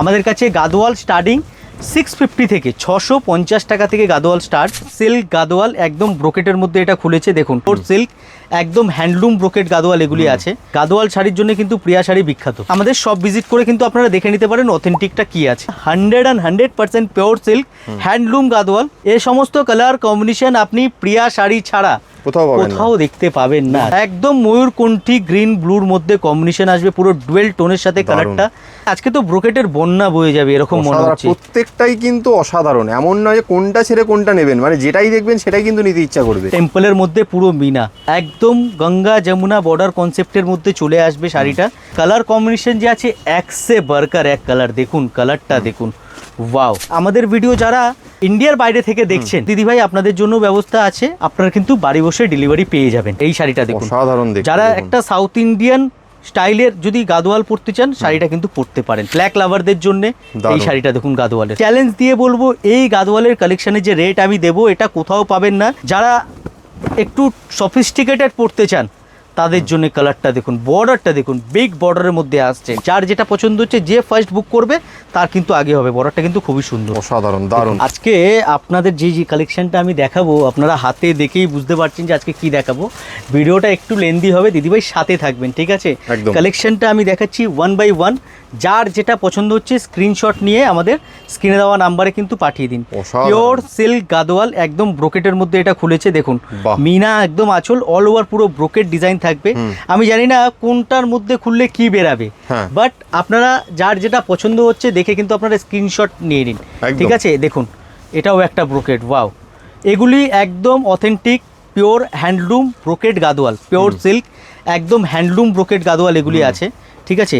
আমাদের কাছে Gadwal starting six fifty থেকে ছশো পঞ্চাশ টাকা থেকে গাদোয়াল স্টার্ট সিল্ক গাদোয়াল একদম ব্রোকেটের মধ্যে এটা খুলেছে দেখুন। ফোর সিল্ক একদম হ্যান্ডলুম ব্রোকেট গাদোয়াল এগুলি আছে। গাদোয়াল শাড়ির জন্য কিন্তু প্রিয়া শাড়ি বিখ্যাত। আমাদের সব ভিজিট করে কিন্তু আপনারা দেখে নিতে পারেন অথেন্টিকটা কি আছে। Hundred and hundred percent pure silk handloom Gadwal এ সমস্ত কালার কম্বিনেশন আপনি প্রিয়া শাড়ি ছাড়া কোথাও কোথাও দেখতে পাবেন না। একদম ময়ূরকণ্ঠী গ্রিন ব্লুর মধ্যে কম্বিনেশন আসবে পুরো ডুয়েল টোনের সাথে কালারটা আজকে তো ব্রোকেটের বন্যা বয়ে যাবে এরকম মনে হচ্ছে। প্রত্যেকটাই কিন্তু অসাধারণ। এমন নয় যে কোনটা ছেড়ে কোনটা নেবেন। মানে যেটাই দেখবেন সেটাই কিন্তু নিতে ইচ্ছা করবে। টেম্পলের মধ্যে পুরো মিনা একদম গঙ্গা যমুনা বর্ডার কনসেপ্টের মধ্যে চলে আসবে শাড়িটা। কালার কম্বিনেশন যে আছে এক সে বার্কার এক কালার দেখুন কালারটা দেখুন। ওয়াও আমাদের ভিডিও যারা ইন্ডিয়ার বাইরে থেকে দেখছেন দিদিভাই আপনাদের জন্য ব্যবস্থা আছে। আপনারা কিন্তু বাড়ি বসে ডেলিভারি পেয়ে যাবেন। এই শাড়িটা দেখুন। অসাধারণ দেখতে যারা একটা সাউথ ইন্ডিয়ান স্টাইলের যদি গাদোয়াল পরতে চান শাড়িটা কিন্তু পরতে পারেন। ব্ল্যাক লাভারদের জন্য এই শাড়িটা দেখুন গাদোয়ালের। চ্যালেঞ্জ দিয়ে বলব এই গাদোয়ালের কালেকশনের যে রেট আমি দেবো এটা কোথাও পাবেন না। যারা একটু সফিস্টিকেটেড পড়তে চান তাদের জন্য কালারটা দেখুন বর্ডারটা দেখুন বিগ বর্ডারের মধ্যে আসছে। যার যেটা পছন্দ হচ্ছে যে ফার্স্ট বুক করবে তার কিন্তু আগে হবে। বর্ডারটা কিন্তু খুবই সুন্দর। অসাধারণ দারুণ। আজকে আপনাদের যে যে কালেকশনটা আমি দেখাবো আপনারা হাতে দেখেই বুঝতে পারছেন যে আজকে কি দেখাবো। ভিডিওটা একটু লেন্দি হবে দিদিভাই সাথে থাকবেন ঠিক আছে? কালেকশনটা আমি দেখাচ্ছি ওয়ান বাই ওয়ান যার যেটা পছন্দ হচ্ছে স্ক্রিনশট নিয়ে আমাদের স্ক্রিনে দেওয়া নাম্বারে কিন্তু পাঠিয়ে দিন। পিওর সিল্ক গাদোয়াল একদম ব্রোকেটের মধ্যে এটা খুলেছে দেখুন। মিনা একদম আচল অল ওভার পুরো ব্রোকেট ডিজাইন থাকবে। আমি জানি না কোনটার মধ্যে খুললে কি বেরাবে। হ্যাঁ। বাট আপনারা যার যেটা পছন্দ হচ্ছে দেখে কিন্তু আপনারা স্ক্রিনশট নিয়ে নিন। ঠিক আছে? দেখুন এটাও একটা ব্রোকেট ওয়াও এগুলি একদম authentic pure handloom brocade Gadwal pure silk একদম হ্যান্ডলুম ব্রোকেট গাদোয়াল এগুলি আছে। ঠিক আছে?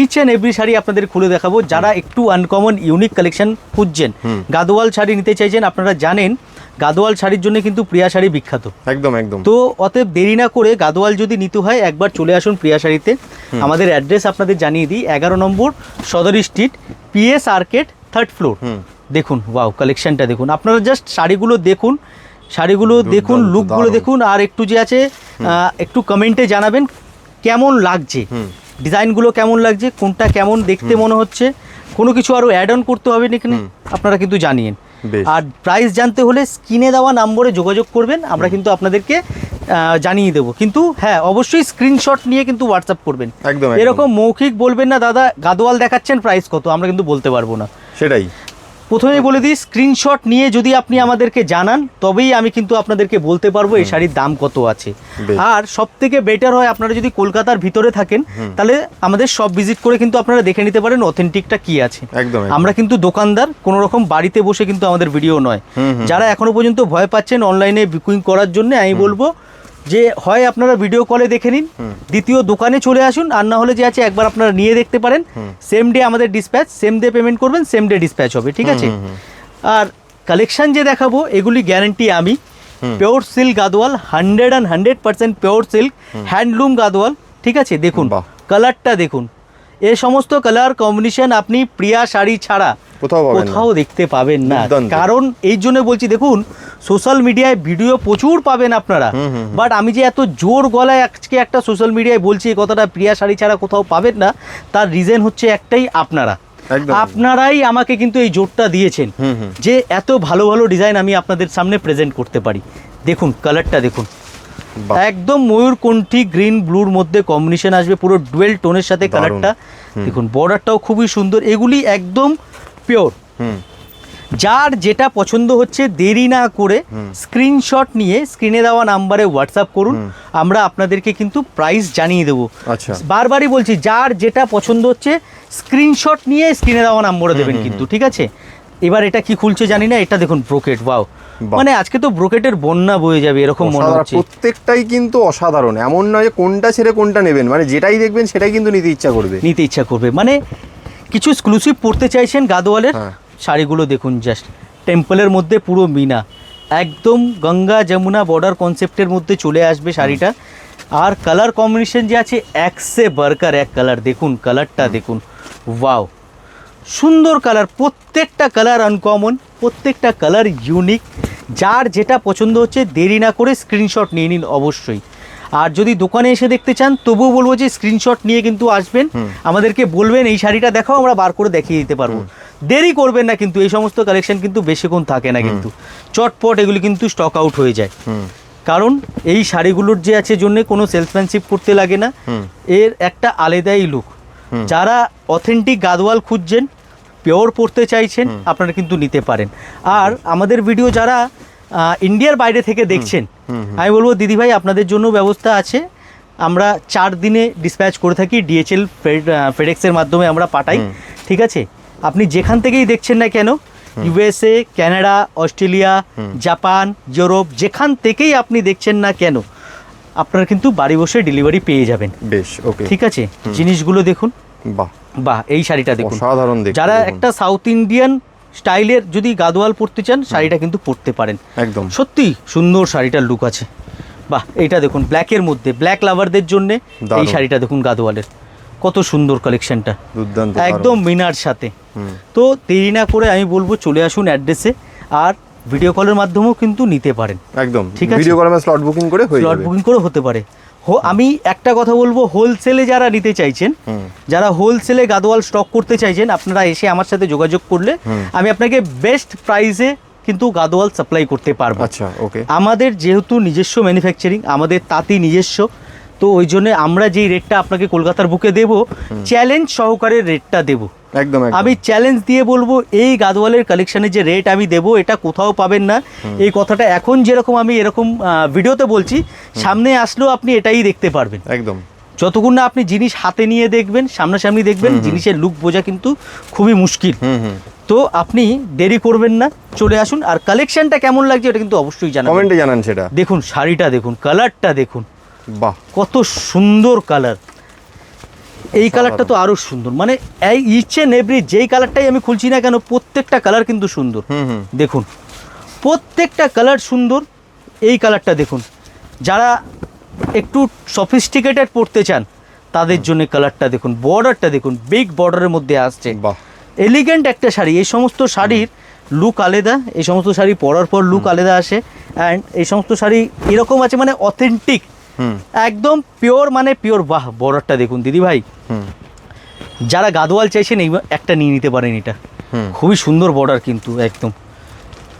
ইচ অ্যান্ড এভরি শাড়ি আপনাদের খুলে দেখাবো। যারা একটু আনকমন ইউনিক কালেকশন খুঁজছেন গাদোয়াল শাড়ি নিতে চাইছেন আপনারা জানেন গাদোয়াল শাড়ির জন্য কিন্তু প্রিয়া শাড়ি বিখ্যাত। একদম একদম। তো অতএব দেরি না করে গাদোয়াল যদি নিতে হয় একবার চলে আসুন প্রিয়া শাড়িতে। আমাদের অ্যাড্রেস আপনাদের জানিয়ে দিই এগারো নম্বর সদর street PS arcade third floor. দেখুন ওয়াও কালেকশনটা দেখুন। আপনারা জাস্ট শাড়িগুলো দেখুন শাড়িগুলো দেখুন লুকগুলো দেখুন আর একটু যে আছে একটু কমেন্টে জানাবেন কেমন লাগছে? ডিজাইনগুলো কেমন লাগছে? কোনটা কেমন দেখতে মনে হচ্ছে? কোনো কিছু আরও অ্যাড অন করতে হবে এখানে? আপনারা কিন্তু জানিয়েন। আর প্রাইস জানতে হলে স্ক্রিনে দেওয়া নম্বরে যোগাযোগ করবেন আমরা কিন্তু আপনাদেরকে আহ, জানিয়ে দেবো। কিন্তু হ্যাঁ অবশ্যই স্ক্রিনশট নিয়ে কিন্তু হোয়াটসঅ্যাপ করবেন। একদম। এরকম মৌখিক বলবেন না দাদা গাদোয়াল দেখাচ্ছেন প্রাইস কত? আমরা কিন্তু বলতে পারব না। সেটাই। প্রথমেই বলে দিই স্ক্রিনশট নিয়ে যদি আপনি আমাদেরকে জানান তবেই আমি কিন্তু আপনাদেরকে বলতে পারব এই শাড়ির দাম কত আছে। আর সব থেকে বেটার হয় আপনারা যদি কলকাতার ভিতরে থাকেন তাহলে আমাদের সব ভিজিট করে কিন্তু আপনারা দেখে নিতে পারেন অথেন্টিকটা কি আছে। আমরা কিন্তু দোকানদার কোনো রকম বাড়িতে বসে কিন্তু আমাদের ভিডিও নয়। যারা এখনও পর্যন্ত ভয় পাচ্ছেন অনলাইনে বুকিং করার জন্য আমি বলব যে হয় আপনারা ভিডিও কলে দেখে নিন দ্বিতীয় দোকানে চলে আসুন আর না হলে যে আছে একবার আপনারা নিয়ে দেখতে পারেন। সেম ডে আমাদের ডিসপ্যাচ সেম ডে পেমেন্ট করবেন সেম ডে ডিসপ্যাচ হবে ঠিক আছে? আর কালেকশন যে দেখাবো এগুলি গ্যারেন্টি আমি। Pure silk Gadwal hundred and hundred percent pure silk handloom Gadwal ঠিক আছে? দেখুন। কালারটা দেখুন। এ সমস্ত কালার কম্বিনেশন আপনি প্রিয়া শাড়ি ছাড়া কোথাও দেখতে পাবেন না। কারণ এই জন্য বলছি দেখুন সোশ্যাল মিডিয়ায় ভিডিও প্রচুর পাবেন আপনারা। বাট আমি যে এত জোর গলায় আজকে একটা সোশ্যাল মিডিয়ায় বলছি এই কথাটা প্রিয়া শাড়ি ছাড়া কোথাও পাবেন না তার রিজন হচ্ছে একটাই আপনারা। আপনারাই আমাকে কিন্তু এই জোরটা দিয়েছেন। যে এত ভালো ভালো ডিজাইন আমি আপনাদের সামনে প্রেজেন্ট করতে পারি। দেখুন কালারটা দেখুন। একদম ময়ূরকণ্ঠী গ্রিন ব্লুর মধ্যে কম্বিনেশন আসবে পুরো ডুয়েল টোনের সাথে কালারটা দেখুন বর্ডারটাও খুবই সুন্দর। এগুলি একদম পিওর হুম। যার যেটা পছন্দ হচ্ছে দেরি না করে স্ক্রিনশট নিয়ে স্ক্রিনে দেওয়া নাম্বারে হোয়াটসঅ্যাপ করুন। আমরা আপনাদেরকে কিন্তু প্রাইস জানিয়ে দেবো। আচ্ছা। বারবারই বলছি যার যেটা পছন্দ হচ্ছে স্ক্রিনশট নিয়ে স্ক্রিনে দেওয়া নাম্বারে দেবেন কিন্তু ঠিক আছে? এবার এটা কি খুলছে জানি না এটা দেখুন ব্রোকেট বাহ। মানে আজকে তো ব্রোকেটের বন্যা বয়ে যাবে এরকম মনে। হচ্ছে। প্রত্যেকটাই কিন্তু অসাধারণ। এমন নয় যে কোনটা ছেড়ে কোনটা নেবেন। মানে যেটাই দেখবেন সেটাই কিন্তু নিতে ইচ্ছা করবে। নিতে ইচ্ছা করবে। মানে কিছু এক্সক্লুসিভ পড়তে চাইছেন গাদোয়ালের হ্যাঁ। শাড়িগুলো দেখুন জাস্ট টেম্পলের মধ্যে পুরো মিনা। একদম গঙ্গা যমুনা বর্ডার কনসেপ্টের মধ্যে চলে আসবে শাড়িটা। আর কালার কম্বিনেশন যে আছে এক সে বার্কার এক কালার দেখুন কালারটা দেখুন। ওয়াও সুন্দর কালার প্রত্যেকটা কালার আনকমন প্রত্যেকটা কালার ইউনিক যার যেটা পছন্দ হচ্ছে দেরি না করে স্ক্রিনশট নিয়ে নিন অবশ্যই। আর যদি দোকানে এসে দেখতে চান তবুও বলব যে স্ক্রিনশট নিয়ে কিন্তু আসবেন। আমাদেরকে বলবেন এই শাড়িটা দেখাও আমরা বার করে দেখিয়ে দিতে পারব। দেরি করবেন না কিন্তু এই সমস্ত কালেকশন কিন্তু বেশিক্ষণ থাকে না কিন্তু। চটপট এগুলি কিন্তু স্টক আউট হয়ে যায়। কারণ এই শাড়িগুলোর যে আছে জন্য কোনো সেলসম্যানশিপ করতে লাগে না। এর একটা আলাদাই লুক যারা অথেন্টিক গাদওয়াল খুঁজছেন পিওর পড়তে চাইছেন আপনারা কিন্তু নিতে পারেন। আর আমাদের ভিডিও যারা ইন্ডিয়ার বাইরে থেকে দেখছেন আমি বলব দিদিভাই আপনাদের জন্য ব্যবস্থা আছে। আমরা চার দিনে ডিসপ্যাচ করে থাকি ডিএচএল ফেডেক্সের মাধ্যমে আমরা পাঠাই ঠিক আছে? আপনি যেখান থেকেই দেখছেন না কেন USA Canada Australia Japan Europe যেখান থেকেই আপনি দেখছেন না কেন আপনারা কিন্তু বাড়ি বসে ডেলিভারি পেয়ে যাবেন। বেশ ওকে ঠিক আছে? জিনিসগুলো দেখুন। বাহ। বাহ এই শাড়িটা দেখুন। অসাধারণ দেখতে যারা একটা সাউথ ইন্ডিয়ান স্টাইলের যদি গাদোয়াল পরতে চান শাড়িটা কিন্তু পরতে পারেন। একদম। সত্যি সুন্দর শাড়িটার লুক আছে। বাহ এইটা দেখুন ব্ল্যাকের মধ্যে ব্ল্যাক লাভারদের জন্য এই শাড়িটা দেখুন গাদোয়ালের। কত সুন্দর কালেকশনটা একদম মিনার সাথে। তো দেরি না করে আমি বলব চলে আসুন অ্যাড্রেসে আর ভিডিও কলের মাধ্যমেও কিন্তু নিতে পারেন। একদম। ঠিক আছে। ভিডিও কলে স্লট বুকিং করে স্লট বুকিং করে হতে পারে। আমি একটা কথা বলব হোলসেলে যারা নিতে চাইছেন যারা হোলসেলে গাদোয়াল স্টক করতে চাইছেন আপনারা এসে আমার সাথে যোগাযোগ করলে আমি আপনাকে বেস্ট প্রাইসে কিন্তু গাদোয়াল সাপ্লাই করতে পারব। আচ্ছা ওকে আমাদের যেহেতু নিজস্ব ম্যানুফ্যাকচারিং আমাদের তাঁতি নিজস্ব তো ওই জন্য আমরা যেই রেটটা আপনাকে কলকাতার বুকে দেব চ্যালেঞ্জ সহকারে রেটটা দেব। একদম আমি চ্যালেঞ্জ দিয়ে বলব এই গাদওয়ালের কালেকশনের যে রেট আমি দেবো এটা কোথাও পাবেন না। এই কথাটা এখন যেরকম আমি এরকম ভিডিওতে বলছি সামনে আসলেও আপনি এটাই দেখতে পারবেন। একদম। যতক্ষণ না আপনি জিনিস হাতে নিয়ে দেখবেন সামনাসামনি দেখবেন জিনিসের লুক বোঝা কিন্তু খুবই মুশকিল। তো আপনি দেরি করবেন না চলে আসুন। আর কালেকশনটা কেমন লাগছে ওটা কিন্তু অবশ্যই জানাবেন। কমেন্টে জানান সেটা। দেখুন শাড়িটা দেখুন কালারটা দেখুন। বাহ। কত সুন্দর কালার এই কালারটা তো আরও সুন্দর। মানে এই ইচ এন্ড এভরি যেই কালারটাই আমি খুলছি না কেন প্রত্যেকটা কালার কিন্তু সুন্দর। দেখুন প্রত্যেকটা কালার সুন্দর এই কালারটা দেখুন। যারা একটু সফিস্টিকেটেড পড়তে চান তাদের জন্য কালারটা দেখুন বর্ডারটা দেখুন বিগ বর্ডারের মধ্যে আসছে। বাহ। এলিগেন্ট একটা শাড়ি এই সমস্ত শাড়ির লুক আলাদা এই সমস্ত শাড়ি পরার পর লুক আলাদা আসে। অ্যান্ড এই সমস্ত শাড়ি এরকম আছে মানে অথেন্টিক একদম পিওর মানে পিওর বাহ বর্ডারটা দেখুন দিদি ভাই। হুম। যারা গাদোয়াল চাইছেন এই একটা নিয়ে নিতে পারেন এটা। খুবই সুন্দর বর্ডার কিন্তু একদম।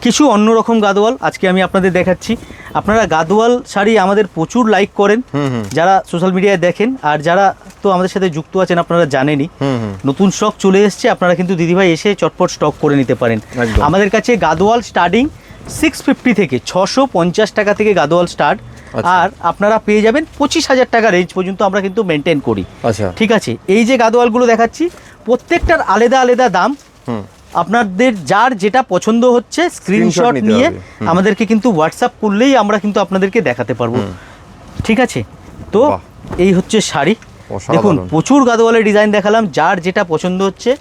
কিছু অন্যরকম গাদোয়াল আজকে আমি আপনাদের দেখাচ্ছি। আপনারা গাদোয়াল শাড়ি আমাদের প্রচুর লাইক করেন। যারা সোশ্যাল মিডিয়ায় দেখেন আর যারা তো আমাদের সাথে যুক্ত আছেন আপনারা জানেনই। নতুন স্টক চলে এসছে আপনারা কিন্তু দিদিভাই এসে চটপট স্টক করে নিতে পারেন। আমাদের কাছে গাদোয়াল স্টার্টিং সিক্স ফিফটি থেকে ছশো পঞ্চাশ টাকা থেকে গাদোয়াল স্টার্ট আচ্ছা। আর আপনারা পেয়ে যাবেন পঁচিশ হাজার টাকা রেঞ্জ পর্যন্ত আমরা কিন্তু মেনটেন করি। আচ্ছা। ঠিক আছে? এই যে গাদোয়ালগুলো দেখাচ্ছি প্রত্যেকটার আলাদা আলাদা দাম। আপনাদের যার যেটা পছন্দ হচ্ছে স্ক্রিনশট নিয়ে আমাদেরকে কিন্তু হোয়াটসঅ্যাপ করলেই আমরা কিন্তু আপনাদেরকে দেখাতে পারব। ঠিক আছে? তো এই হচ্ছে শাড়ি। দেখুন প্রচুর গাদোয়ালের ডিজাইন দেখালাম। যার যেটা পছন্দ হচ্ছে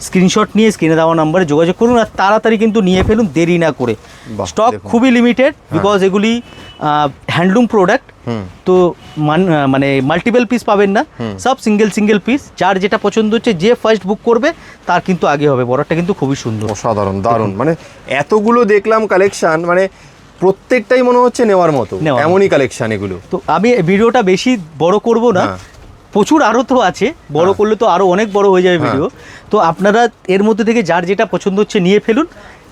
স্ক্রিনশট নিয়ে স্ক্রিনে দেওয়া নাম্বারে যোগাযোগ করুন আর তাড়াতাড়ি কিন্তু নিয়ে ফেলুন দেরি না করে। স্টক খুবই লিমিটেড বিকজ এগুলি হ্যান্ডলুম প্রোডাক্ট তো মান- মাল্টিপল পিস পাবেন না। সব সিঙ্গেল সিঙ্গেল পিস যার যেটা পছন্দ হচ্ছে যে ফার্স্ট বুক করবে তার কিন্তু আগে হবে। বড়টা কিন্তু খুবই সুন্দর। অসাধারণ দারুণ। মানে এতগুলো দেখলাম কালেকশন মানে প্রত্যেকটাই মনে হচ্ছে নেওয়ার মতো। এমনই কালেকশন এগুলো। তো আমি ভিডিওটা বেশি বড় করব না। হ্যাঁ। প্রচুর আরও তো আছে বড় হ্যাঁ। করলে তো আরও অনেক বড় হয়ে যাবে হ্যাঁ। ভিডিও তো আপনারা এর মধ্যে থেকে যার যেটা পছন্দ হচ্ছে নিয়ে ফেলুন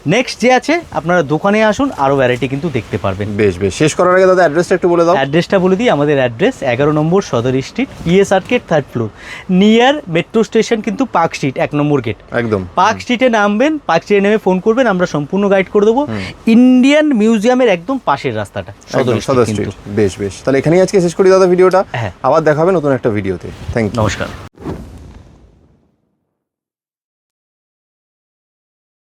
নেক্সট যে আছে আপনারা দোকানে আসুন আরও ভ্যারাইটি কিন্তু দেখতে পারবেন। বেশ বেশ। শেষ করার আগে দাদা অ্যাড্রেসটা একটু বলে দাও। অ্যাড্রেসটা বলে দিই আমাদের অ্যাড্রেস এগারো নম্বর সদর street PS arcade third floor near metro station কিন্তু পার্ক স্ট্রিট এক নম্বর গেট একদম। পার্ক স্ট্রিটে নামবেন পার্ক স্ট্রিটে নেমে ফোন করবেন আমরা সম্পূর্ণ গাইড করে দেবো। ইন্ডিয়ান মিউজিয়ামের একদম পাশের রাস্তাটা সদর সদর স্ট্রিট বেশ বেশ। তাহলে এখানেই আজকে শেষ করি দাদা ভিডিওটা হ্যাঁ। আবার দেখাবে নতুন একটা ভিডিওতে থ্যাংক ইউ নমস্কার।